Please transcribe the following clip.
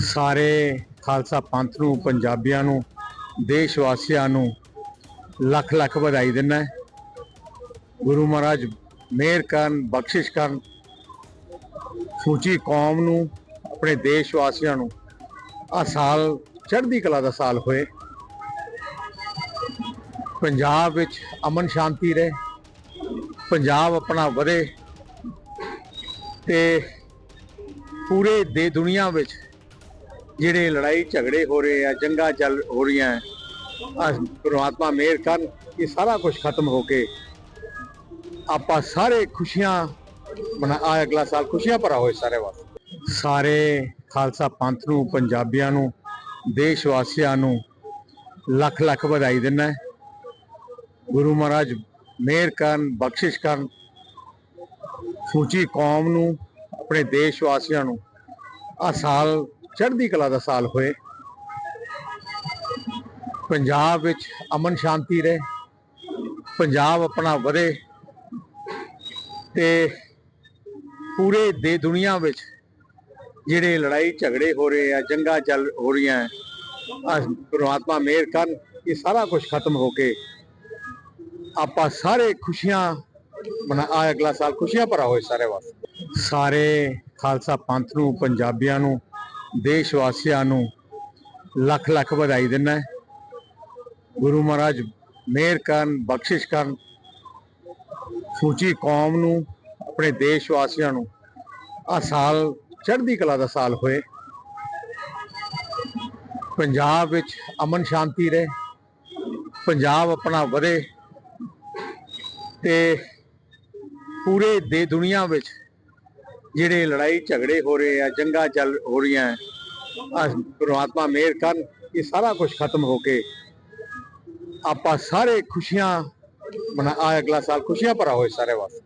ਸਾਰੇ ਖਾਲਸਾ ਪੰਥ ਨੂੰ, ਪੰਜਾਬੀਆਂ ਨੂੰ ਦੇਸ਼ ਵਾਸੀਆਂ ਨੂੰ ਲੱਖ ਲੱਖ ਵਧਾਈ ਦਿੰਦਾ ਗੁਰੂ ਮਹਾਰਾਜ ਮਿਹਰ ਕਰਨ, ਬਖਸ਼ਿਸ਼ ਕਰਨ, ਸੂਚੀ ਕੌਮ ਨੂੰ, ਆਪਣੇ ਦੇਸ਼ ਵਾਸੀਆਂ ਨੂੰ ਆ ਸਾਲ, ਚੜ੍ਹਦੀ ਕਲਾ ਦਾ ਸਾਲ ਹੋਏ। ਪੰਜਾਬ ਵਿੱਚ ਅਮਨ ਸ਼ਾਂਤੀ ਰਹੇ, ਪੰਜਾਬ ਆਪਣਾ ਵਧੇ ਤੇ ਪੂਰੇ ਦੇ ਦੁਨੀਆ ਵਿੱਚ ਜਿਹੜੇ ਲੜਾਈ ਝਗੜੇ ਹੋ ਰਹੇ ਆ, ਜੰਗਾਂ ਚੱਲ ਹੋ ਰਹੀਆਂ ਆ ਪ੍ਰਮਾਤਮਾ ਮਿਹਰ ਕਰਨ, ਇਹ ਸਾਰਾ ਕੁਝ ਖਤਮ ਹੋ ਕੇ ਆਪਾਂ ਸਾਰੇ ਖੁਸ਼ੀਆਂ ਮਨਾ ਆ ਅਗਲਾ ਸਾਲ ਖੁਸ਼ੀਆਂ ਭਰਾ ਹੋਏ ਸਾਰੇ ਵਾਸਤੇ। ਸਾਰੇ ਖਾਲਸਾ ਪੰਥ ਨੂੰ, ਪੰਜਾਬੀਆਂ ਨੂੰ, ਦੇਸ਼ ਵਾਸੀਆਂ ਨੂੰ ਲੱਖ ਲੱਖ ਵਧਾਈ ਦਿੰਦਾ ਗੁਰੂ ਮਹਾਰਾਜ ਮਿਹਰ ਕਰਨ, ਬਖਸ਼ਿਸ਼ ਕਰਨ, ਸੂਚੀ ਕੌਮ ਨੂੰ, ਆਪਣੇ ਦੇਸ਼ ਵਾਸੀਆਂ ਨੂੰ ਆ ਸਾਲ ਚੜ੍ਹਦੀ ਕਲਾ ਦਾ ਸਾਲ ਹੋਏ। ਪੰਜਾਬ ਵਿੱਚ ਅਮਨ ਸ਼ਾਂਤੀ ਰਹੇ। ਪੰਜਾਬ ਆਪਣਾ ਵਧੇ ਤੇ ਪੂਰੇ ਦੇ ਦੁਨੀਆ ਵਿੱਚ ਜਿਹੜੇ ਲੜਾਈ ਝਗੜੇ ਹੋ ਰਹੇ ਆ, ਜੰਗਾਂ ਚੱਲ ਹੋ ਰਹੀਆਂ ਪਰਮਾਤਮਾ ਪ੍ਰਮਾਤਮਾ ਮਿਹਰ ਕਰਨ, ਇਹ ਸਾਰਾ ਕੁਝ ਖਤਮ ਹੋ ਕੇ ਆਪਾਂ ਸਾਰੇ ਖੁਸ਼ੀਆਂ ਮਨਾ ਆ ਅਗਲਾ ਸਾਲ ਖੁਸ਼ੀਆਂ ਭਰਾ ਹੋਏ ਸਾਰੇ ਵਾਸਤੇ। ਸਾਰੇ ਖਾਲਸਾ ਪੰਥ ਨੂੰ, ਪੰਜਾਬੀਆਂ ਨੂੰ ਦੇਸ਼ ਵਾਸੀਆਂ ਨੂੰ ਲੱਖ ਲੱਖ ਵਧਾਈ ਦਿੰਦਾ ਗੁਰੂ ਮਹਾਰਾਜ ਮਿਹਰ ਕਰਨ, ਬਖਸ਼ਿਸ਼ ਕਰਨ, ਸੂਚੀ ਕੌਮ ਨੂੰ, ਆਪਣੇ ਦੇਸ਼ ਵਾਸੀਆਂ ਨੂੰ ਆ ਸਾਲ, ਚੜ੍ਹਦੀ ਕਲਾ ਦਾ ਸਾਲ ਹੋਏ। ਪੰਜਾਬ ਵਿੱਚ ਅਮਨ ਸ਼ਾਂਤੀ ਰਹੇ, ਪੰਜਾਬ ਆਪਣਾ ਵਧੇ ਤੇ ਪੂਰੇ ਦੇ ਦੁਨੀਆ ਵਿੱਚ ਜਿਹੜੇ ਲੜਾਈ ਝਗੜੇ ਹੋ ਰਹੇ ਆ, ਜੰਗਾਂ ਚੱਲ ਹੋ ਰਹੀਆਂ ਪਰਮਾਤਮਾ ਪ੍ਰਮਾਤਮਾ ਮਿਹਰ ਕਰਨ, ਇਹ ਸਾਰਾ ਕੁਝ ਖਤਮ ਹੋ ਕੇ ਆਪਾਂ ਸਾਰੇ ਖੁਸ਼ੀਆਂ ਮਨਾ ਆ ਅਗਲਾ ਸਾਲ ਖੁਸ਼ੀਆਂ ਭਰਾ ਹੋਏ ਸਾਰੇ ਵਾਸਤੇ।